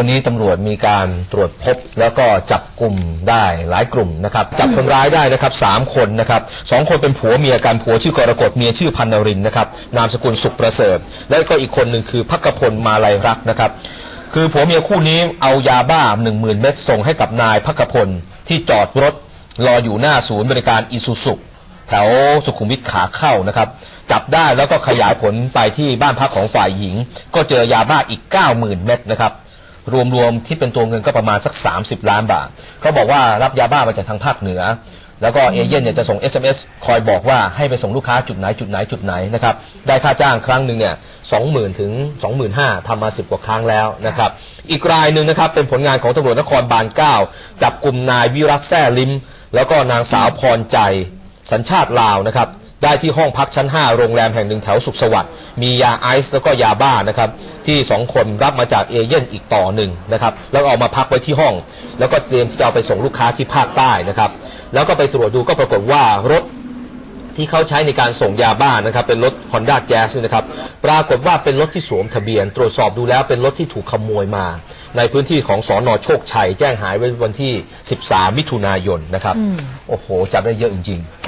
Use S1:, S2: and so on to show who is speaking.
S1: วันนี้ตำรวจมีการตรวจพบแล้วก็จับกลุ่มได้หลายกลุ่มนะครับจับคนร้ายได้นะครับสามคนนะครับสองคนเป็นผัวเมียกันผัวชื่อกรกฎเมียชื่อพันนรินนะครับนามสกุลสุขประเสริฐ และก็อีกคนหนึ่งคือพักพลมาลัยรักนะครับ คือผัวเมียคู่นี้เอายาบ้าหนึ่งหมื่นเม็ดส่งให้กับนายพักพลที่จอดรถรออยู่หน้าศูนย์บริการอิซูซุแถวสุขุมวิทขาเข้านะครับ จับได้แล้วก็ขยายผลไปที่บ้านพักของฝ่ายหญิง ก็เจอยาบ้าอีก 90,000 เม็ดนะครับ รวมๆที่เป็นตัวเงินก็ประมาณสัก 30 ล้านบาทเขาบอกว่ารับยาบ้ามาจากทางภาคเหนือ แล้วก็เอเย่นเนี่ยจะส่ง SMS คอยบอกว่าให้ไปส่งลูกค้าจุดไหนจุดไหนจุดไหนนะครับได้ค่าจ้างครั้งหนึ่งเนี่ยสองหมื่นถึงสองหมื่นห้าทำมาสิบกว่าครั้งแล้วนะครับอีกรายหนึ่งนะครับเป็นผลงานของตำรวจนครบาลเก้าจับกลุ่มนายวิรัตแซ่ลิม แล้วก็นางสาวพรใจสัญชาติลาวนะครับได้ที่ห้องพักชั้น 5 โรงแรมแห่งหนึ่งแถวสุขสวัสดิ์มียาไอซ์แล้วก็ยาบ้านะครับ ที่2คนรับมาจากเอเย่นอีกต่อหนึ่งนะครับแล้วก็เอามาพักไว้ที่ห้อง แล้วก็เตรียมที่จะเอาไปส่งลูกค้าที่ภาคใต้นะครับ แล้วก็ไปตรวจดูก็ปรากฏว่ารถที่เขาใช้ในการส่งยาบ้านะครับ เป็นรถ Honda Jazz นี่นะครับ ปรากฏว่าเป็นรถที่สวมทะเบียน ตรวจสอบดูแล้วเป็นรถที่ถูกขโมยมา ในพื้นที่ของสอนอโชคชัย แจ้งหายไว้วันที่ 13 มิถุนายนนะครับ
S2: อืม
S1: โอ้โหจับได้เยอะจริงๆ